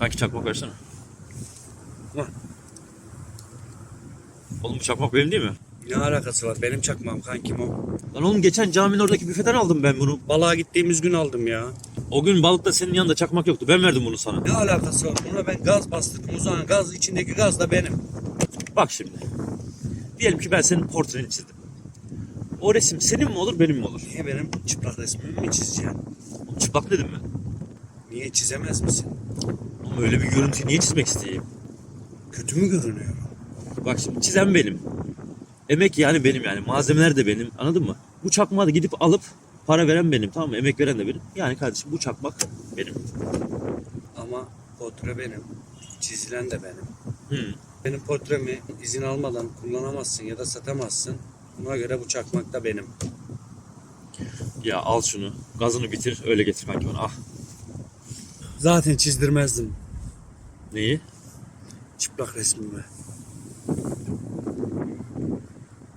Kanki çakmak versene. Oğlum bu çakmak benim değil mi? Ne alakası var? Benim çakmağım kankim o. Lan oğlum geçen caminin oradaki büfeden aldım ben bunu. Balığa gittiğimiz gün aldım ya. O gün balıkta senin yanında çakmak yoktu. Ben verdim bunu sana. Ne alakası var? Buna ben gaz bastırdım. O zaman gaz içindeki gaz da benim. Bak şimdi. Diyelim ki ben senin portreni çizdim. O resim senin mi olur benim mi olur? Niye benim çıplak resmimi mi çizeceksin? Oğlum Çıplak dedim ben. Niye çizemez misin? Ama öyle bir görüntüyü niye çizmek isteyeyim? Kötü mü görünüyor? Bak şimdi çizen benim. Emek yani benim yani. Malzemeler de benim. Anladın mı? Bu çakmağı da gidip alıp para veren benim. Tamam mı? Emek veren de benim. Yani kardeşim bu çakmak benim. Ama portre benim. Çizilen de benim. Hı. Benim portremi izin almadan kullanamazsın ya da satamazsın. Buna göre bu çakmak da benim. Ya al şunu. Gazını bitir. Öyle getir kanki bana. Ah. Zaten çizdirmezdim Neyi? çıplak resmimi.